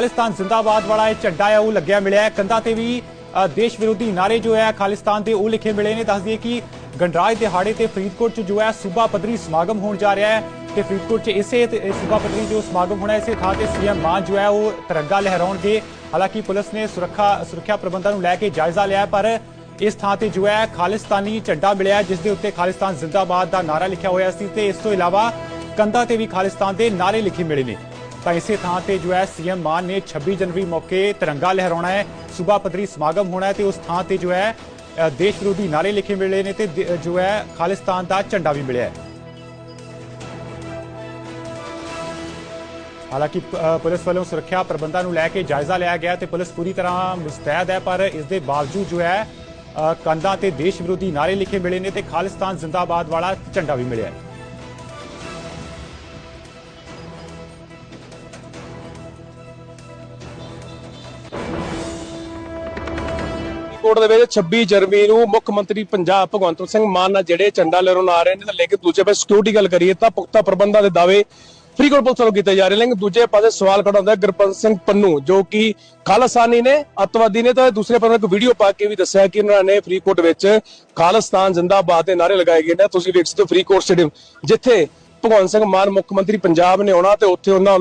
ਖਾਲਿਸਤਾਨ ਜ਼ਿੰਦਾਬਾਦ ਵਾਲਾ ਇਹ ਝੰਡਾ ਹੈ ਉਹ ਲੱਗਿਆ ਮਿਲਿਆ ਹੈ। ਕੰਧਾਂ ਤੇ ਵੀ ਦੇਸ਼ ਵਿਰੋਧੀ ਨਾਰੇ ਜੋ ਹੈ ਖਾਲਿਸਤਾਨ ਦੇ ਉਹ ਲਿਖੇ ਮਿਲੇ ਨੇ। ਦੱਸ ਦਈਏ ਕਿ ਗਣਰਾਜ ਦਿਹਾੜੇ ਤੇ ਫਰੀਦਕੋਟ 'ਚ ਜੋ ਹੈ ਸੂਬਾ ਪੱਧਰੀ ਸਮਾਗਮ ਹੋਣ ਜਾ ਰਿਹਾ ਹੈ ਤੇ ਫਰੀਦਕੋਟ 'ਚ ਇਸੇ ਸੂਬਾ ਪੱਧਰੀ ਜੋ ਸਮਾਗਮ ਹੋਣਾ ਇਸੇ ਥਾਂ ਤੇ ਸੀਐਮ ਮਾਨ ਜੋ ਹੈ ਉਹ ਤਿਰੰਗਾ ਲਹਿਰਾਉਣਗੇ। ਹਾਲਾਂਕਿ ਪੁਲਿਸ ਨੇ ਸੁਰੱਖਿਆ ਸੁਰੱਖਿਆ ਪ੍ਰਬੰਧਾਂ ਨੂੰ ਲੈ ਕੇ ਜਾਇਜ਼ਾ ਲਿਆ ਪਰ ਇਸ ਥਾਂ ਤੇ ਜੋ ਹੈ ਖਾਲਿਸਤਾਨੀ ਝੰਡਾ ਮਿਲਿਆ ਹੈ, ਜਿਸ ਦੇ ਉੱਤੇ ਖਾਲਿਸਤਾਨ ਜ਼ਿੰਦਾਬਾਦ ਦਾ ਨਾਰਾ ਲਿਖਿਆ ਹੋਇਆ ਸੀ ਤੇ ਇਸ ਤੋਂ ਇਲਾਵਾ ਕੰਧਾਂ ਤੇ ਵੀ ਖਾਲਿਸਤਾਨ ਦੇ ਨਾਰੇ ਲਿਖੇ ਮਿਲੇ ਨੇ। ਤਾਂ ਇਸੇ ਥਾਂ ਤੇ ਜੋ ਹੈ ਸੀਐਮ ਮਾਨ ਨੇ 26 ਜਨਵਰੀ ਮੌਕੇ ਤਿਰੰਗਾ ਲਹਿਰਾਉਣਾ ਹੈ। ਸੂਬਾ ਪੱਧਰੀ ਸਮਾਗਮ ਹੋਣਾ ਹੈ ਤੇ ਉਸ ਥਾਂ ਤੇ ਜੋ ਹੈ ਦੇਸ਼ ਵਿਰੋਧੀ ਨਾਰੇ ਲਿਖੇ ਮਿਲੇ ਨੇ ਤੇ ਜੋ ਹੈ ਖਾਲਿਸਤਾਨ ਦਾ ਝੰਡਾ ਵੀ ਮਿਲਿਆ ਹੈ। ਹਾਲਾਂਕਿ ਪੁਲਿਸ ਵੱਲੋਂ ਸੁਰੱਖਿਆ ਪ੍ਰਬੰਧਾਂ ਨੂੰ ਲੈ ਕੇ ਜਾਇਜ਼ਾ ਲਿਆ ਗਿਆ ਤੇ ਪੁਲਿਸ ਪੂਰੀ ਤਰ੍ਹਾਂ ਮੁਸਤੈਦ ਹੈ ਪਰ ਇਸ ਦੇ ਬਾਵਜੂਦ ਜੋ ਹੈ ਅ, ਕੰਧਾਂ ਤੇ ਦੇਸ਼ ਵਿਰੋਧੀ ਨਾਰੇ ਲਿਖੇ ਮਿਲੇ ਨੇ ਤੇ ਖਾਲਿਸਤਾਨ ਜ਼ਿੰਦਾਬਾਦ ਵਾਲਾ ਝੰਡਾ ਵੀ ਮਿਲਿਆ ਹੈ। ਕੋਟ ਦੇ ਵਿੱਚ 26 ਜਨਵਰੀ ਨੂੰ ਮੁੱਖ ਮੰਤਰੀ ਪੰਜਾਬ ਭਗਵੰਤ ਸਿੰਘ ਮਾਨ ਨਾਲ ਜਿਹੜੇ ਝੰਡਾ ਲਹਿਰਾਉਣ ਆ ਰਹੇ ਨੇ, ਤਾਂ ਲੇਕਿਨ ਦੂਜੇ ਪਾਸੇ ਸਿਕਿਉਰਿਟੀ ਗੱਲ ਕਰੀਏ ਤਾਂ ਪੁਖਤਾ ਪ੍ਰਬੰਧਾਂ ਦੇ ਦਾਅਵੇ ਫਰੀਦਕੋਟ ਪੁਲਿਸ ਵੱਲੋਂ ਕੀਤੇ ਜਾ ਰਹੇ ਲੇਕਿਨ ਦੂਜੇ ਪਾਸੇ ਸਵਾਲ ਖੜਾ ਹੁੰਦਾ ਗੁਰਪੰਤ ਸਿੰਘ ਪੰਨੂ, ਜੋ ਕਿ ਖਾਲਸਾਨੀ ਨੇ, ਅੱਤਵਾਦੀ ਨੇ, ਤਾਂ ਦੂਸਰੇ ਪਾਸੇ ਇੱਕ ਵੀਡੀਓ ਪਾ ਕੇ ਵੀ ਦੱਸਿਆ ਕਿ ਉਹਨਾਂ ਨੇ ਫਰੀਦਕੋਟ ਵਿੱਚ ਖਾਲਿਸਤਾਨ ਜ਼ਿੰਦਾਬਾਦ ਦੇ ਨਾਰੇ ਲਗਾਏ ਗਏ ਨੇ। ਤੁਸੀਂ ਵੇਖ ਸਕਦੇ ਹੋ ਫਰੀਦਕੋਟ ਸਟੇਡੀਅਮ, ਜਿੱਥੇ ਭਗਵੰਤ ਸਿੰਘ ਮਾਨ ਮੁੱਖ ਮੰਤਰੀ ਪੰਜਾਬ ਨੇ ਆਉਣਾ ਤੇ ਉੱਥੇ ਉਹਨਾਂ